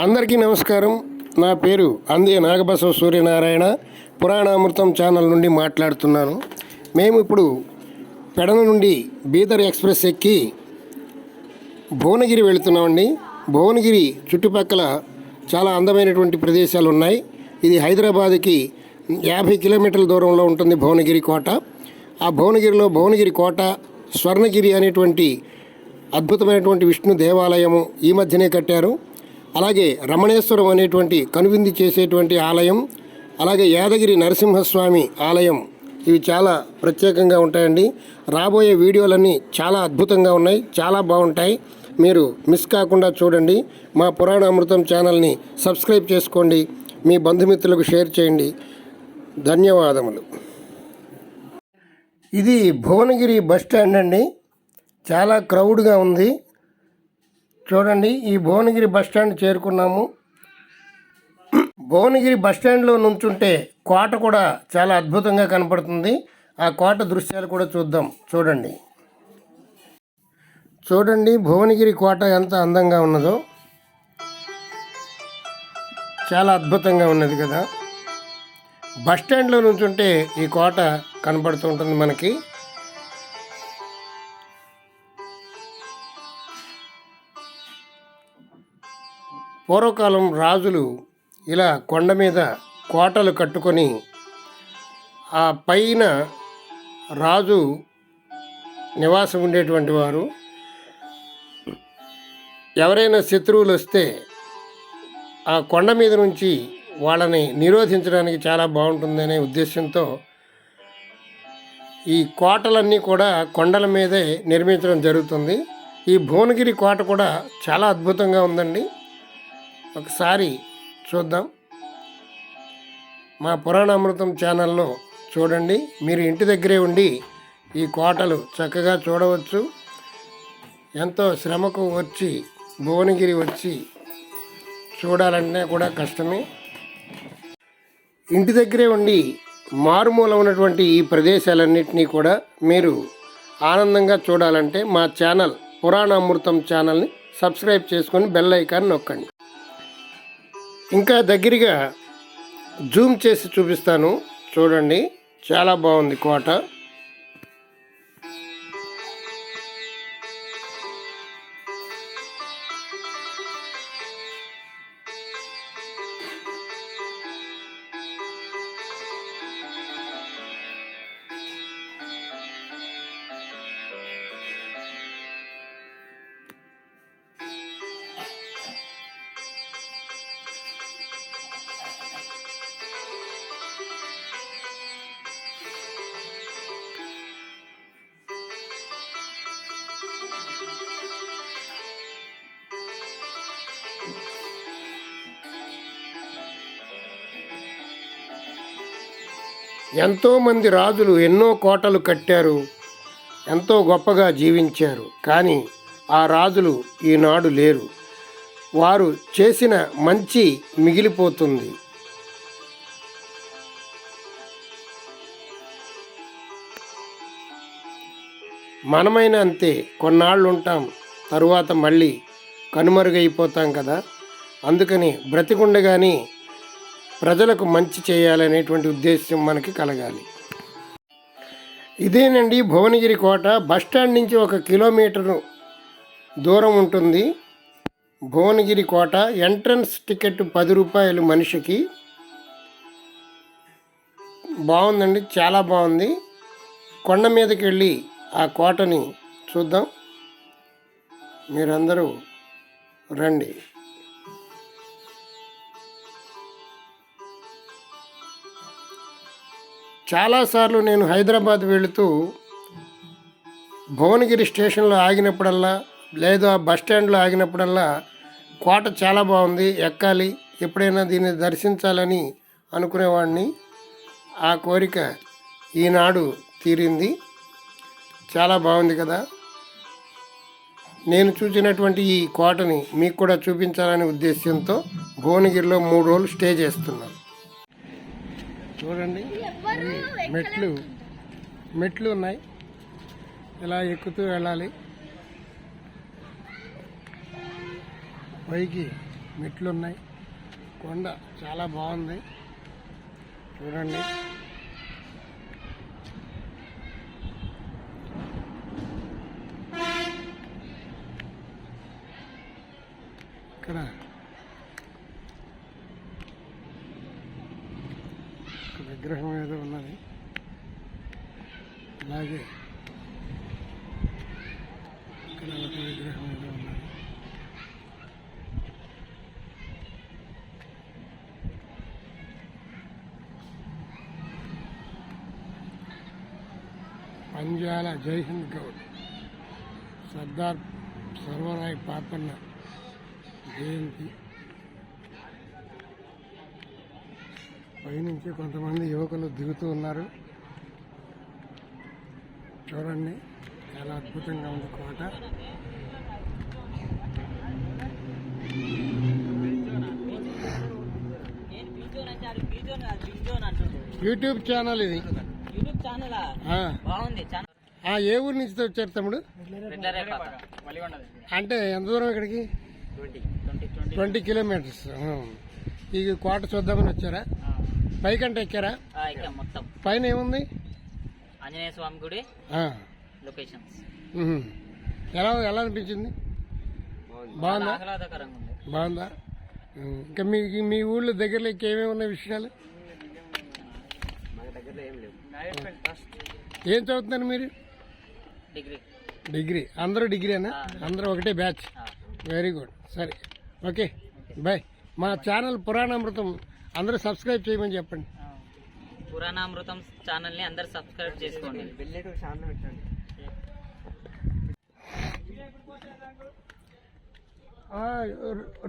అందరికీ నమస్కారం. నా పేరు అందే నాగబసవ సూర్యనారాయణ. పురాణామృతం ఛానల్ నుండి మాట్లాడుతున్నాను. మేము ఇప్పుడు పెడన నుండి బీదర్ ఎక్స్ప్రెస్ ఎక్కి భువనగిరి వెళుతున్నామండి. భువనగిరి చుట్టుపక్కల చాలా అందమైనటువంటి ప్రదేశాలు ఉన్నాయి. ఇది హైదరాబాద్కి యాభై కిలోమీటర్ల దూరంలో ఉంటుంది భువనగిరి కోట. ఆ భువనగిరిలో భువనగిరి కోట స్వర్ణగిరి అనేటువంటి అద్భుతమైనటువంటి విష్ణు దేవాలయము ఈ మధ్యనే కట్టారు. అలాగే రమణేశ్వరం అనేటువంటి కనువింది చేసేటువంటి ఆలయం అలాగే యాదగిరి నరసింహస్వామి ఆలయం ఇవి చాలా ప్రత్యేకంగా ఉంటాయండి. రాబోయే వీడియోలన్నీ చాలా అద్భుతంగా ఉన్నాయి చాలా బాగుంటాయి. మీరు మిస్ కాకుండా చూడండి. మా పురాణ అమృతం ఛానల్ని సబ్స్క్రైబ్ చేసుకోండి. మీ బంధుమిత్రులకు షేర్ చేయండి. ధన్యవాదములు. ఇది భువనగిరి బస్ స్టాండ్ అండి. చాలా క్రౌడ్గా ఉంది. చూడండి ఈ భువనగిరి బస్ స్టాండ్ చేరుకున్నాము. భువనగిరి బస్ స్టాండ్లో నుంచుంటే కోట కూడా చాలా అద్భుతంగా కనపడుతుంది. ఆ కోట దృశ్యాలు కూడా చూద్దాం. చూడండి. చూడండి భువనగిరి కోట ఎంత అందంగా ఉన్నదో. చాలా అద్భుతంగా ఉన్నది కదా. బస్ స్టాండ్లో నుంచుంటే ఈ కోట కనపడుతూ ఉంటుంది మనకి. పూర్వకాలం రాజులు ఇలా కొండ మీద కోటలు కట్టుకొని ఆ పైన రాజు నివాసం ఉండేటువంటి వారు. ఎవరైనా శత్రువులు వస్తే ఆ కొండ మీద నుంచి వాళ్ళని నిరోధించడానికి చాలా బాగుంటుందనే ఉద్దేశంతో ఈ కోటలన్నీ కూడా కొండల మీదే నిర్మించడం జరుగుతుంది. ఈ భువనగిరి కోట కూడా చాలా అద్భుతంగా ఉందండి. ఒకసారి చూద్దాం. మా పురాణామృతం ఛానల్లో చూడండి. మీరు ఇంటి దగ్గరే ఉండి ఈ కోటలు చక్కగా చూడవచ్చు. ఎంతో శ్రమకు వచ్చి భువనగిరి వచ్చి చూడాలంటే కూడా కష్టమే. ఇంటి దగ్గరే ఉండి మారుమూల ఉన్నటువంటి ఈ ప్రదేశాలన్నింటినీ కూడా మీరు ఆనందంగా చూడాలంటే మా ఛానల్ పురాణామృతం ఛానల్ని సబ్స్క్రైబ్ చేసుకొని బెల్ ఐకాన్ నొక్కండి. ఇంకా దగ్గరగా జూమ్ చేసి చూపిస్తాను. చూడండి చాలా బాగుంది కోట ఎంతోమంది రాజులు ఎన్నో కోటలు కట్టారు ఎంతో గొప్పగా జీవించారు కానీ ఆ రాజులు ఈనాడు లేరు. వారు చేసిన మంచి మిగిలిపోతుంది. మనమైనా అంతే కొన్నాళ్ళు ఉంటాం తరువాత మళ్ళీ కనుమరుగైపోతాం కదా? అందుకని బ్రతికుండగానే ప్రజలకు మంచి చేయాలనేటువంటి ఉద్దేశం మనకి కలగాలి. ఇదేనండి భువనగిరి కోట. బస్ స్టాండ్ నుంచి ఒక కిలోమీటరు దూరం ఉంటుంది. భువనగిరి కోట. ఎంట్రన్స్ టికెట్ పది రూపాయలు మనిషికి. బాగుందండి. చాలా బాగుంది. కొండ మీదకి వెళ్ళి ఆ కోటని చూద్దాం. మీరందరూ రండి. చాలాసార్లు నేను హైదరాబాద్ వెళుతూ భువనగిరి స్టేషన్లో ఆగినప్పుడల్లా లేదా బస్ స్టాండ్లో ఆగినప్పుడల్లా కోట చాలా బాగుంది ఎక్కాలి ఎప్పుడైనా దీన్ని దర్శించాలని అనుకునేవాడిని ఆ కోరిక ఈనాడు తీరింది. చాలా బాగుంది కదా. నేను చూసినటువంటి ఈ కోటని మీకు కూడా చూపించాలనే ఉద్దేశంతో భువనగిరిలో మూడు రోజులు స్టే చేస్తున్నాను. చూడండి. మెట్లు మెట్లు ఉన్నాయి. ఇలా ఎక్కుతూ వెళ్ళాలి. పైకి మెట్లు ఉన్నాయి. కొండ చాలా బాగుంది. చూడండి. ఇక్కడ యొక్క విగ్రహం ఏదో ఉన్నది. అలాగే ఇక్కడ ఒక విగ్రహం ఏదో ఉన్నది. పంజాల జైహింద్ గౌడ్. సర్దార్ సర్వరాయ్ పాపన్న జయంతి. పైనుంచి కొంతమంది యువకులు దిగుతూ ఉన్నారు. చూడండి చాలా అద్భుతంగా ఉంది కోట. యూట్యూబ్ ఛానల్ ఇది. యూట్యూబ్ ఛానల్ బాగుంది ఏ ఊరు నుంచి వచ్చారు తమ్ముడు? అంటే ఎంత దూరం ఇక్కడికి? Twenty kilometres. ఈ కోట చూద్దామని వచ్చారా? పైకంటే ఎక్కారా? మొత్తం. పైన ఏముంది? ఆంజనేయ స్వామి గుడి ఆ, లొకేషన్స్. ఎలా ఎలా అనిపించింది? బాగుందా. బాగుందా. ఇంకా మీ మీ ఊళ్ళో దగ్గరలో ఇంకేమేమి ఉన్నాయి విషయాలు ఏం చదువుతున్నారు మీరు? డిగ్రీ. డిగ్రీ. అందరూ డిగ్రీనా? అందరూ ఒకటే బ్యాచ్. Very good. సరే. ఓకే. బాయ్ మా ఛానల్ పురాణామృతం అందరూ సబ్స్క్రైబ్ చేయమని చెప్పండి. పురాణామృతం ఛానల్ని అందరు సబ్స్క్రైబ్ చేసుకోండి.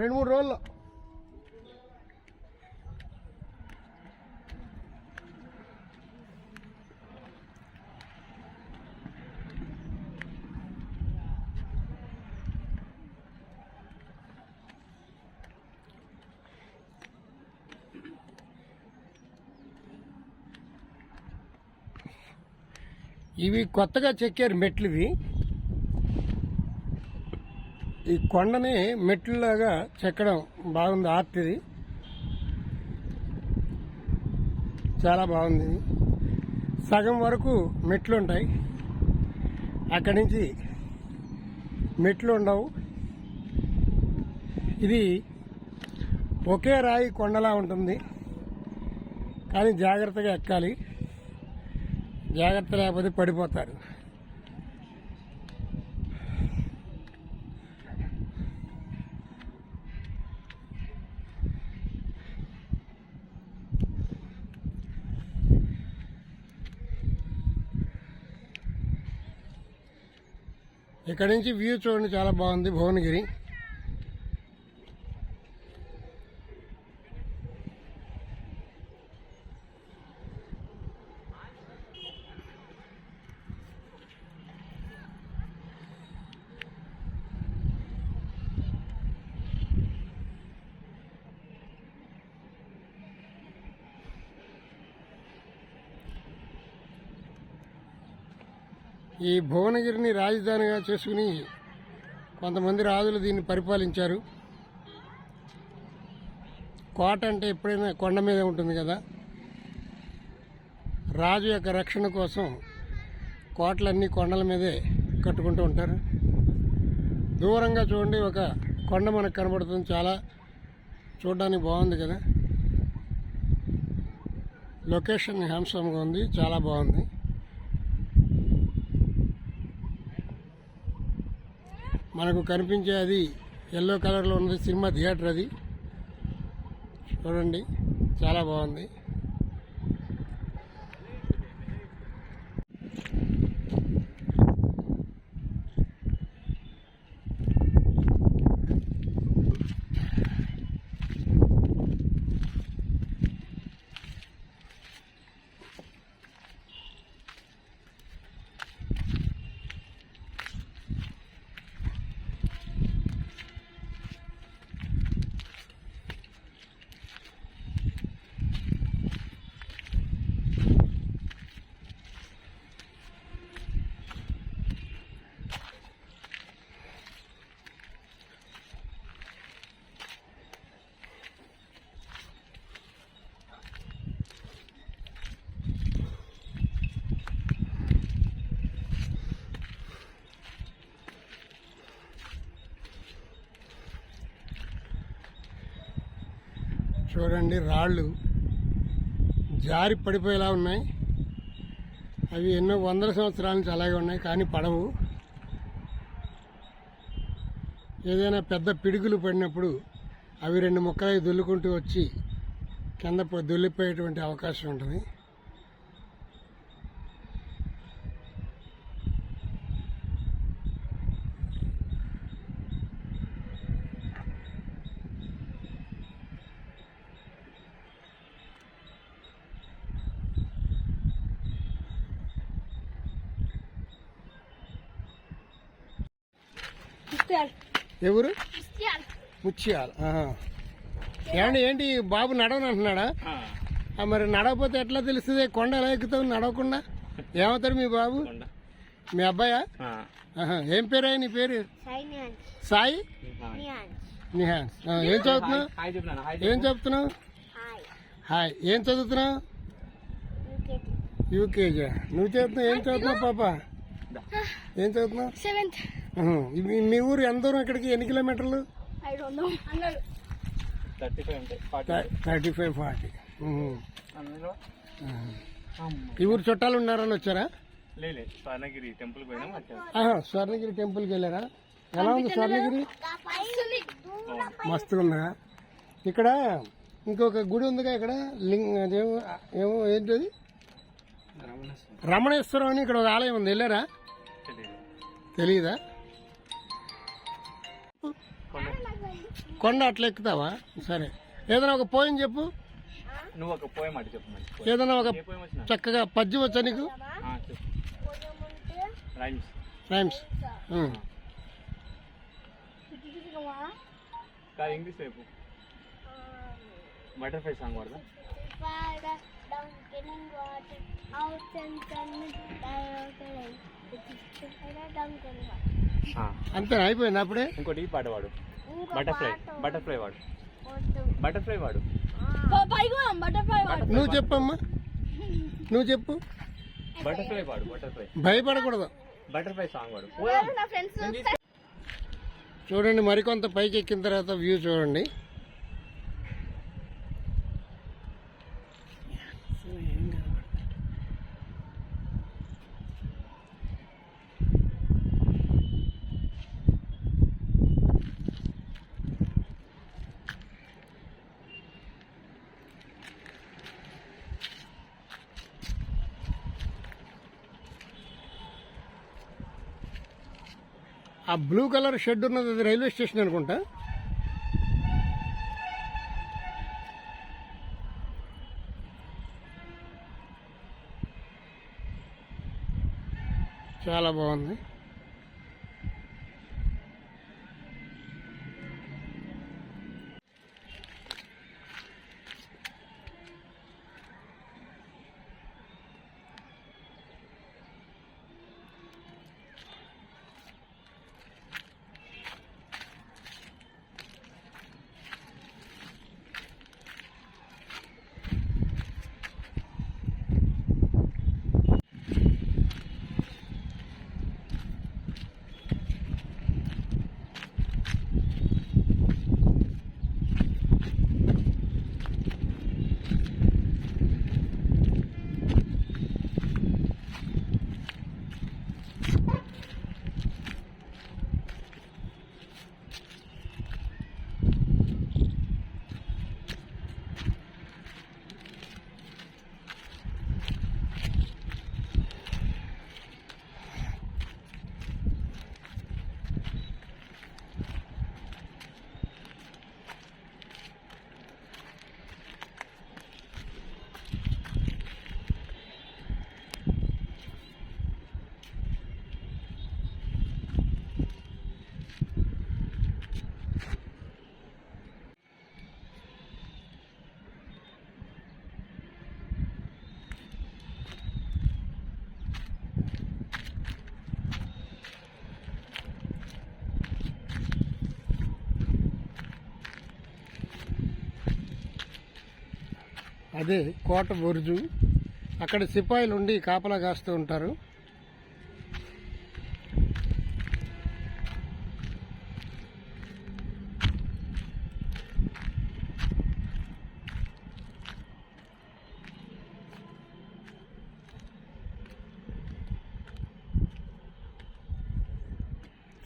రెండు మూడు రోజుల్లో. ఇవి కొత్తగా చెక్కారు మెట్లు ఇవి ఈ కొండని మెట్లులాగా చెక్కడం బాగుంది ఆర్ట్ ఇది చాలా బాగుంది. సగం వరకు మెట్లు ఉంటాయి అక్కడి నుంచి మెట్లు ఉండవు. ఇది ఒకే రాయి కొండలా ఉంటుంది. కానీ జాగ్రత్తగా ఎక్కాలి. జాగ్రత్త లేకపోతే పడిపోతారు. ఇక్కడ నుంచి వ్యూ చూడండి చాలా బాగుంది భువనగిరి. ఈ భువనగిరిని రాజధానిగా చేసుకుని కొంతమంది రాజులు దీన్ని పరిపాలించారు. కోట అంటే ఎప్పుడైనా కొండ మీద ఉంటుంది కదా. రాజు యొక్క రక్షణ కోసం కోటలన్నీ కొండల మీదే కట్టుకుంటూ ఉంటారు. దూరంగా చూడండి ఒక కొండ మనకు కనబడుతుంది చాలా. చూడడానికి బాగుంది కదా. లొకేషన్ హ్యాండ్సమ్గా ఉంది చాలా బాగుంది. మనకు కనిపించే అది ఎల్లో కలర్లో ఉన్నది సినిమా థియేటర్ అది. చూడండి చాలా బాగుంది. చూడండి రాళ్ళు జారి పడిపోయేలా ఉన్నాయి. అవి ఎన్నో వందల సంవత్సరాల నుంచి అలాగే ఉన్నాయి కానీ పడవు. ఏదైనా పెద్ద పిడుగులు పడినప్పుడు అవి రెండు ముక్కలై దొల్లుకుంటూ వచ్చి కింద దొల్లిపోయేటువంటి అవకాశం ఉంటుంది. ఎవరు. ముత్యాలు. ఏమండి ఏంటి బాబు నడవని అంటున్నాడా? ఆ, మరి నడవకపోతే ఎట్లా తెలుస్తుంది? కొండ ఎలా ఎక్కుతావు నడవకుండా? ఏమవుతాడు మీ బాబు? మీ అబ్బాయా? ఆహా. ఏం పేరు నీ పేరు. సాయి ఆ, ఏం చదువుతున్నావు? ఏం చదువుతున్నావు. హాయ్. ఏం చదువుతున్నావు? యూకేజీ. నువ్వు చదువుతున్నావు? ఏం చదువుతున్నావు పాప? ఏం చదువుతున్నావు. ఆహా. మీ- ఊరు ఎంత దూరం ఇక్కడికి ఎన్ని కిలోమీటర్లు. Thirty five forty. ఈ ఊరు చుట్టాలు ఉన్నారని వచ్చారా? స్వర్ణగిరి టెంపుల్ స్వర్ణగిరి టెంపుల్కి వెళ్ళారా? ఎలా ఉంది స్వర్ణగిరి? మస్తుగా ఉందా? ఇక్కడ ఇంకొక గుడి ఉందిగా ఇక్కడ? లింగ అదేమో ఏమో ఏంటది? రమణేశ్వరం అని ఇక్కడ ఒక ఆలయం ఉంది. వెళ్ళారా? తెలియదా కొండ అట్లా ఎక్కుతావా? సరే. ఏదైనా ఒక పోయం చెప్పు. నువ్వు ఒక పోయం అటు చెప్పు ఏదైనా ఒక చక్కగా పద్యం వచ్చా నీకు? రైమ్స్. ఇంగ్లీష్ బటర్ఫ్లై సాంగ్ వాడదా Father, water. Out and. అంతే అయిపోయింది అప్పుడే? ఇంకోటి ఈ పాట వాడు. బటర్ఫ్లై బటర్ఫ్లై వాడు. బటర్ఫ్లై వాడు. బటర్ఫ్లై వాడు. నువ్వు చెప్పమ్మా. నువ్వు చెప్పు. బటర్ఫ్లై వాడు బటర్ఫ్లై. భయపడకూడదు. బటర్ఫ్లై సాంగ్ వాడు. చూడండి మరికొంత పైకి ఎక్కిన తర్వాత వ్యూ చూడండి. బ్లూ కలర్ షెడ్ ఉన్నది అది రైల్వే స్టేషన్ అనుకుంటా. చాలా బాగుంది. అదే కోట బుర్జు. అక్కడ సిపాయిలు ఉండి కాపలా కాస్తూ ఉంటారు.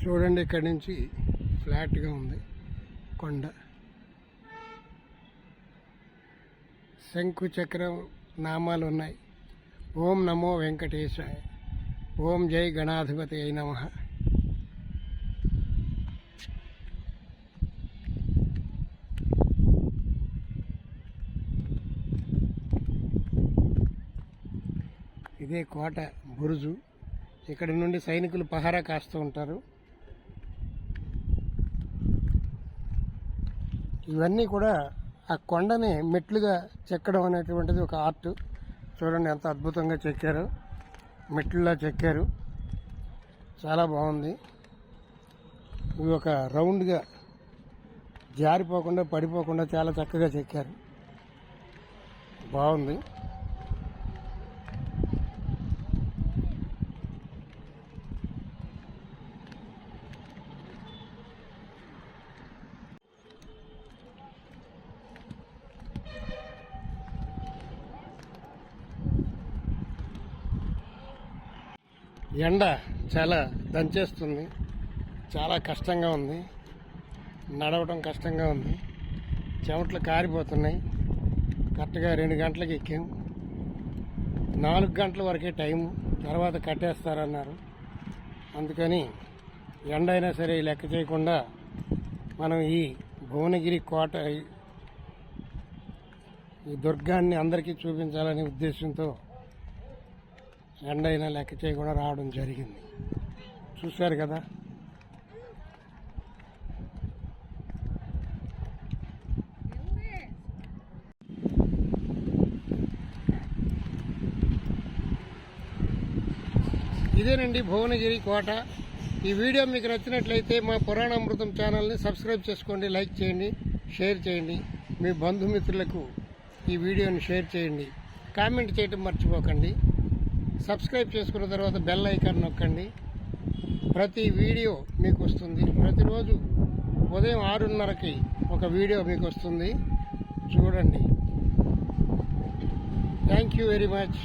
చూడండి ఇక్కడి నుంచి ఫ్లాట్గా ఉంది కొండ. శంకు చక్రం నామాలు ఉన్నాయి ఓం నమో వెంకటేశాయ. ఓం జై గణాధిపతి అయి నమ. ఇదే కోట బురుజు. ఇక్కడి నుండి సైనికులు పహారా కాస్తూ ఉంటారు. ఇవన్నీ కూడా ఆ కొండని మెట్లుగా చెక్కడం అనేటువంటిది ఒక ఆర్ట్. చూడండి ఎంత అద్భుతంగా చెక్కారు. మెట్లులా చెక్కారు. చాలా బాగుంది. ఇవి ఒక రౌండ్గా జారిపోకుండా పడిపోకుండా చాలా చక్కగా చెక్కారు. బాగుంది. ఎండ చాలా దంచేస్తుంది. చాలా కష్టంగా ఉంది. నడవడం కష్టంగా ఉంది. చెమట్లు కారిపోతున్నాయి. కరెక్ట్గా రెండు గంటలకు ఎక్కాం. నాలుగు గంటల వరకే టైం తర్వాత కట్టేస్తారన్నారు. అందుకని ఎండ అయినా సరే లెక్క చేయకుండా మనం ఈ భువనగిరి కోట ఈ దుర్గాన్ని అందరికీ చూపించాలనే ఉద్దేశంతో ఎండ అయినా లెక్క చేయకుండా రావడం జరిగింది. చూశారు కదా? ఇదేనండి భువనగిరి కోట. ఈ వీడియో మీకు నచ్చినట్లయితే మా పురాణామృతం ఛానల్ని సబ్స్క్రైబ్ చేసుకోండి లైక్ చేయండి షేర్ చేయండి. మీ బంధుమిత్రులకు ఈ వీడియోని షేర్ చేయండి. కామెంట్ చేయటం మర్చిపోకండి. సబ్స్క్రైబ్ చేసుకున్న తర్వాత బెల్ ఐకాన్ నొక్కండి. ప్రతి వీడియో మీకు వస్తుంది. ప్రతిరోజు ఉదయం ఆరున్నరకి ఒక వీడియో మీకు వస్తుంది. చూడండి. Thank you very much